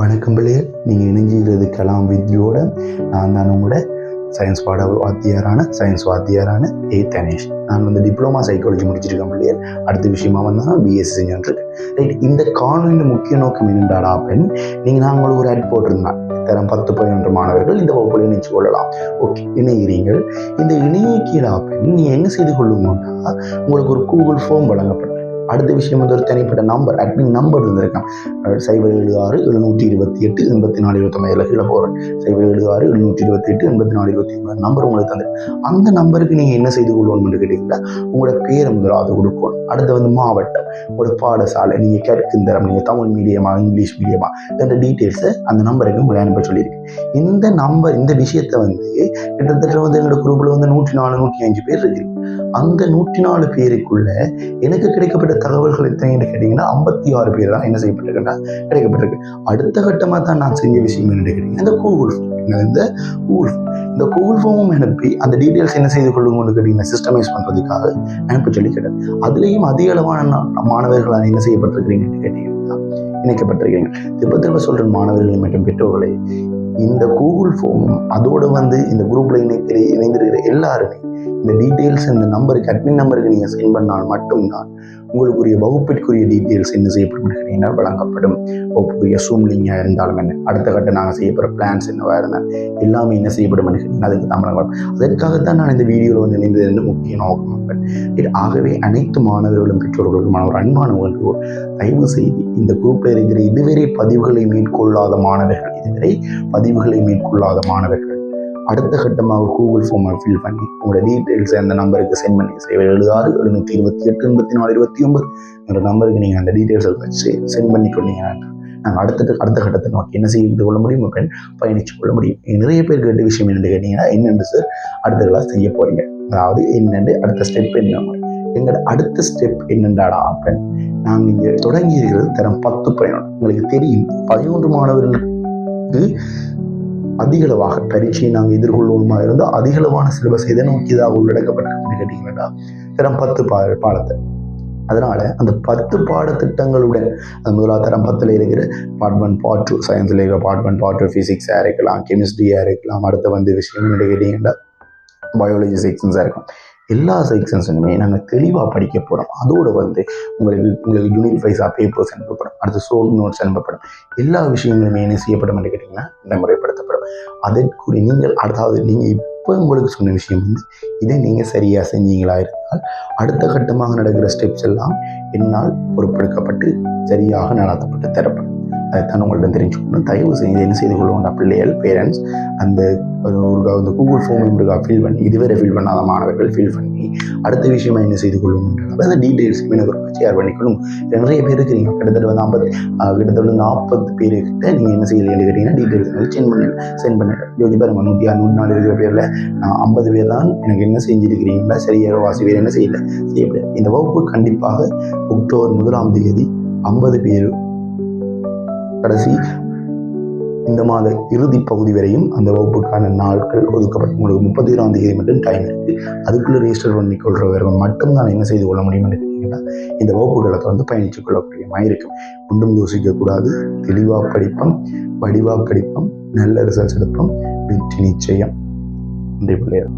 வணக்கம் பிள்ளைகள் நீங்கள் இணைஞ்சிக்கிறது கலாம் வித்யோட நான் தான் உங்களோட சயின்ஸ் பாட வாத்தியாரான சயின்ஸ் வாத்தியாரான ஏ தனேஷ். நான் வந்து டிப்ளமா சைக்காலஜி முடிச்சிருக்கேன் பிள்ளையர் அடுத்த விஷயமா வந்தால் பிஎஸ்சி செஞ்சுருக்கேன் ரைட் இந்த காணொலியின் முக்கிய நோக்கம் என்னென்றாடா பெண் நீங்கள் நான் உங்களுக்கு ஒரு ஆட் போட்டிருந்தேன். தரம் பத்து பதினொன்று மாணவர்கள் இந்த வகுப்பில் இணைச்சு கொள்ளலாம். ஓகே இணைகிறீர்கள். இந்த இணையக்கீழா பெண் நீ என்ன செய்து கொள்ளுங்கன்னா உங்களுக்கு ஒரு கூகுள் ஃபோம் வழங்கப்படும். அடுத்த விஷயம் வந்து ஒரு தனிப்பட்ட நம்பர் அட்மின் நம்பர் இருந்திருக்கான் சைபர் ஏழு ஆறு எழுநூற்றி இருபத்தி எட்டு எண்பத்தி நாலு இருபத்தொம்பதுல கீழே போகிறேன் சைபர் ஏழு ஆறு எழுநூற்றி இருபத்தி எட்டு எண்பத்தி நாலு இருபத்தி ஒன்பது நம்பர் உங்களுக்கு தந்து அந்த நம்பருக்கு நீங்கள் என்ன செய்து கொள்ளணும்னு கேட்டிங்கன்னா உங்களோட பேரை முதலாவது கொடுக்கணும் அடுத்து வந்து மாவட்டம். ஒரு பாடசாலை நீங்கள் கேட்கின்றரம் நீங்கள் தமிழ் மீடியமா இங்கிலீஷ் மீடியமா என்ற டீட்டெயில்ஸை அந்த நம்பருக்கு உங்களை அனுப்ப சொல்லியிருக்கு. இந்த நம்பர் இந்த விஷயத்தை வந்து கிட்டத்தட்ட வந்து எங்களோட குரூப்பில் வந்து நூற்றி நாலு நூற்றி அஞ்சு பேர் இருக்கு. அந்த நூற்றி நாலு பேருக்குள்ள எனக்கு கிடைக்கப்பட்ட தகவல்கள் எத்தனைன்னு கேட்டிங்கன்னா ஐம்பத்தி ஆறு பேர் தான் என்ன செய்யப்பட்டிருக்குன்னா கிடைக்கப்பட்டிருக்கு. அடுத்த கட்டமாக தான் நான் செஞ்ச விஷயம் என்ன கேட்டிங்கன்னா இந்த கூகுள் இந்த? Google form. இந்த கூகுள் ஃபார்மும் அனுப்பி அந்த டீட்டெயில்ஸ் என்ன செய்து கொள்ளுங்கன்னு கேட்டிங்கன்னா சிஸ்டமைஸ் பண்ணுறதுக்காக அனுப்ப சொல்லி கேட்டேன் அதுலேயும் அதிக அளவான மாணவர்கள் மாணவர்களால் என்ன செய்யப்பட்டிருக்கிறீங்கன்னு கேட்டிங்கன்னா இணைக்கப்பட்டிருக்கிறீங்க திரும்ப திரும்ப சொல்கிற மாணவர்கள் மற்றும் பெற்றோர்களை இந்த கூகுள் ஃபார்மும் அதோடு வந்து இந்த குரூப்பில் இணைக்கிற இணைந்திருக்கிற எல்லாருமே இந்த டீட்டெயில்ஸ் இந்த நம்பருக்கு அட்மின் நம்பருக்கு நீங்கள் சென்ட் பண்ணால் மட்டும்தான் உங்களுக்குரிய வகுப்பிற்குரிய டீட்டெயில்ஸ் என்ன செய்யப்படும் கேட்டீங்கன்னா வழங்கப்படும். வகுப்புக்குரிய சூம் லிங்காக இருந்தாலும் என்ன? அடுத்த கட்ட நாங்கள் செய்யப்படுற பிளான்ஸ் என்னவாக இருந்தால் எல்லாமே என்ன செய்யப்படும் அதுக்கு தான் அதற்காகத்தான் நான் இந்த வீடியோவில் வந்து இணைந்தது என்று முக்கிய நோக்கம். இது ஆகவே அனைத்து மாணவர்களும் பெற்றோர்களுக்குமான ஒரு அன்பான வேண்டுகோள் தயவு செய்து இந்த குரூப்பில் இருக்கிற இதுவரை பதிவுகளை மேற்கொள்ளாத மாணவர்கள் இதுவரை பதிவு பதிவுகளை மேற்கொள்ளாத மாணவர்கள். அடுத்த கட்டமாக கூகுள் ஃபார்மை ஃபில் பண்ணி உங்களோட டீட்டெயில்ஸ் அந்த நம்பருக்கு சென்ட் பண்ணி சைபர் எழுபது ஆறு எழுநூற்றி இருபத்தி எட்டு எண்பத்தி நாலு இருபத்தி ஒன்பது என்ற நம்பருக்கு நீங்கள் அந்த டீட்டெயில்ஸை வச்சு சென்ட் பண்ணி கொண்டீங்கன்னா நாங்கள் அடுத்த அடுத்த கட்டத்தை நோக்கி என்ன செய்து கொள்ள முடியும் அப்படின்னு பயணிச்சு கொள்ள முடியும். நிறைய பேர் கேட்ட விஷயம் என்னென்னு கேட்டீங்கன்னா என்னென்று சார் அடுத்த கிளாஸ் செய்ய போறீங்க. அதாவது என்னென்று? அடுத்த ஸ்டெப் என்ன? எங்களோட அடுத்த ஸ்டெப் என்னென்றாடா அப்படின்னு நாங்கள் இங்கே தொடங்கி இருக்கிறது தரம் பத்து பயணம் உங்களுக்கு தெரியும் பதினொன்று மாணவர்களுக்கு அதிகளவாக பரீட்சையை நாங்கள் எதிர்கொள்வோமா இருந்தால் அதிகளவான சிலபஸ் எதை நோக்கியதாக உள்ளடக்கப்பட்டிருக்குன்னு கேட்டீங்கன்னா தரம் பத்து பா பாடத்தை. அதனால அந்த பத்து பாடத்திட்டங்களுடன் அந்த முதலாவது தரம் பத்தில் இருக்கிற பார்ட் ஒன் பார்ட் டூ சயின்ஸில் இருக்கிற பார்ட் ஒன் பார்ட் டூ ஃபிசிக்ஸாக இருக்கலாம் கெமிஸ்ட்ரியாக இருக்கலாம் அடுத்த வந்து விஷயம் என்ன கேட்டீங்கன்னா பயாலஜி செக்ஷன்ஸாக இருக்கும் எல்லா செக்ஷன்ஸுமே நாங்கள் தெளிவாக படிக்க போகிறோம் அதோடு வந்து உங்களுக்கு உங்களுக்கு யூனிட் வைஸாக பேப்பர்ஸ் அனுப்பப்படும். அடுத்து சோல் நோட்ஸ் அனுப்பப்படும். எல்லா விஷயங்களுமே என்ன செய்யப்படும் கேட்டிங்கன்னா நடைமுறைப்படுத்தப்படும் அதற்குரிய நீங்கள் அதாவது நீங்கள் இப்போ உங்களுக்கு சொன்ன விஷயம் வந்து இதை நீங்கள் சரியாக செஞ்சீங்களா இருந்தால் அடுத்த கட்டமாக நடக்கிற ஸ்டெப்ஸ் எல்லாம் என்னால் பொறுப்பெடுக்கப்பட்டு சரியாக நடத்தப்பட்டு தரப்படும். அதைத்தான் உங்கள்ட்ட தெரிஞ்சுக்கணும். தயவு செய்து என்ன செய்து கொள்ளுவோம் பிள்ளைகள் பேரண்ட்ஸ் அந்த ஒரு அந்த கூகுள் ஃபோம் இருக்கா ஃபில் பண்ணி இதுவரை ஃபில் பண்ணாத மாணவர்கள் ஃபில் பண்ணி அடுத்த விஷயமா என்ன செய்து கொள்ளும் அந்த டீட்டெயில்ஸ் எனக்கு ஒரு ஷேர் பண்ணிக்கணும். நிறைய பேர் இருக்கிறீங்க. கிட்டத்தட்ட வந்து ஐம்பது கிட்டத்தட்ட நாற்பது பேர் நீங்கள் என்ன செய்யல கேட்டீங்கன்னா டீட்டெயில்ஸ் வந்து சென்ட் பண்ணி சென்ட் பண்ணிட்டு யோசிச்சு பாருங்க நூற்றி நூறு நாலு இருக்கிற பேரில் நான் ஐம்பது பேர் தான் எனக்கு என்ன செஞ்சுருக்கிறீங்களா சரியாக வாசி பேர் என்ன செய்யலை? செய்யப்பட இந்த வகுப்பு கண்டிப்பாக அக்டோபர் முதலாம் தேதி ஐம்பது பேர் கடைசி இந்த மாத இறுதி பகுதி வரையும் அந்த வகுப்புக்கான நாட்கள் ஒதுக்கப்பட்டு உங்களுக்கு முப்பத்தி ஏழாம் தேதி மட்டும் டைம் இருக்கு. அதுக்குள்ளே ரிஜிஸ்டர் பண்ணி கொள்றவர்கள் மட்டும் நான் என்ன செய்து கொள்ள முடியும் கேட்டீங்கன்னா இந்த வகுப்புகளை வந்து பயணித்து கொள்ளக்கூடிய மாதிரி இருக்கும். ஒன்றும் யோசிக்கக்கூடாது தெளிவாக படிப்போம் வடிவாக படிப்போம் நல்ல ரிசல்ட்ஸ் எடுப்போம். வெற்றி நிச்சயம். நன்றி பிள்ளையர்.